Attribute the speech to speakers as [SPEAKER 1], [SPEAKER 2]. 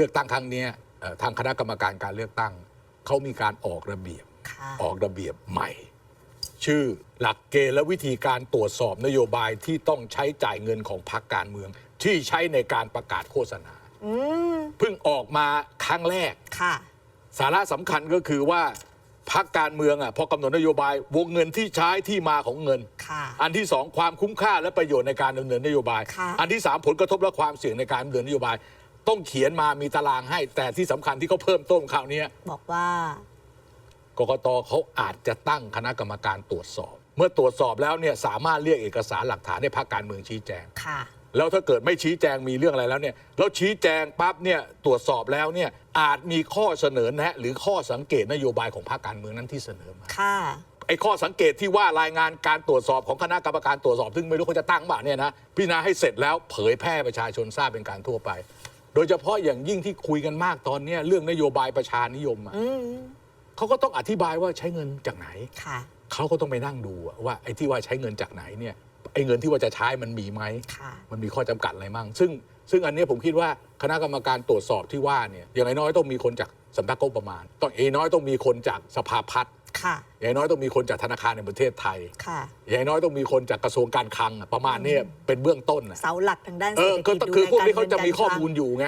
[SPEAKER 1] ลือกตั้งครั้งเนี้ยเอ่อทางคณะกรรมการการเลือกตั้งเขามีการออกระเบียบ
[SPEAKER 2] ค่ะ
[SPEAKER 1] ออกระเบียบใหม่ ชื่อหลักเกณฑ์และวิธีการตรวจสอบนโยบายที่ต้องใช้จ่ายเงินของพรรคการเมือง ที่ใช้ในการประกาศโฆษณา
[SPEAKER 2] อืม
[SPEAKER 1] เพิ่งออกมาครั้งแรก
[SPEAKER 2] ค่ะ
[SPEAKER 1] สาระสำคัญก็คือว่าพรรคการเมืองอะพอกำหนดนโยบายวงเงินที่ใช้ที่มาของเงิน
[SPEAKER 2] ค่ะ
[SPEAKER 1] อันที่สองความคุ้มค่าและประโยชน์ในการดำเนินนโยบาย
[SPEAKER 2] ค่ะ
[SPEAKER 1] อันที่สามผลกระทบและความเสี่ยงในการดำเนินนโยบาย ต้องเขียนมามีตารางให้ แต่ที่สำคัญที่เขาเพิ่มต้นคราวเนี้ย
[SPEAKER 2] บอกว่า
[SPEAKER 1] กกตเขาอาจจะตั้งคณะกรรมการตรวจสอบ เมื่อตรวจสอบแล้วเนี่ยสามารถเรียกเอกสารหลักฐานให้พรรคการเมืองชี้แจง
[SPEAKER 2] ค่ะ
[SPEAKER 1] แล้วถ้าเกิดไม่ชี้แจงมีเรื่องอะไรแล้วเนี่ยแล้วชี้แจงปั๊บเนี่ยตรวจสอบแล้วเนี่ยอาจมีข้อเสนอแนะหรือข้อสังเกตนโยบายของพรรคการเมืองนั้นที่เสนอมา
[SPEAKER 2] ค่ะ
[SPEAKER 1] ไอ้ข้อสังเกตที่ว่ารายงานการตรวจสอบของคณะกรรมการตรวจสอบ ซึ่งไม่รู้เขาจะตั้งบ่าเนี่ยนะพิจารณาให้เสร็จแล้วเผยแพร่ประชาชนทราบเป็นการทั่วไป โดยเฉพาะอย่างยิ่งที่คุยกันมากตอนเนี้ยเรื่องนโยบายประชานิยมอะ
[SPEAKER 2] อืม
[SPEAKER 1] เขาก็ต้องอธิบายว่าใช้เงินจากไหน
[SPEAKER 2] ค่ะ
[SPEAKER 1] เขาก็ต้องไปนั่งดูอะว่าไอ้ที่ว่าใช้เงินจากไหนเนี่ยไอ้เงินที่ว่าจะใช้มันมีไหม
[SPEAKER 2] ค่ะ
[SPEAKER 1] มันมีข้อจำกัดอะไรมั่งซึ่งซึ่งอันเนี้ยผมคิดว่าคณะกรรมการตรวจสอบที่ว่าเนี่ยอย่างน้อยๆต้องมีคนจากสำนักงบประมาณ ต้องอย่างน้อยต้องมีคนจากสภาพัฒน์
[SPEAKER 2] ค่ะ
[SPEAKER 1] อย่างน้อยต้องมีคนจากธนาคารในประเทศไทย
[SPEAKER 2] ค่ะ
[SPEAKER 1] อย่างน้อยต้องมีคนจากกระทรวงการคลังอะประมาณเนี้ยเป็นเบื้องต้นน่ะ
[SPEAKER 2] เสาหลักทางด้าน
[SPEAKER 1] เอ
[SPEAKER 2] เศรษ
[SPEAKER 1] อ
[SPEAKER 2] ฐ
[SPEAKER 1] ก็
[SPEAKER 2] กิจดู
[SPEAKER 1] คือ
[SPEAKER 2] แล
[SPEAKER 1] พวกนี้
[SPEAKER 2] ร
[SPEAKER 1] เขาจะมี
[SPEAKER 2] งิน
[SPEAKER 1] ข้อ
[SPEAKER 2] รคลัง
[SPEAKER 1] มูลอยู่ไง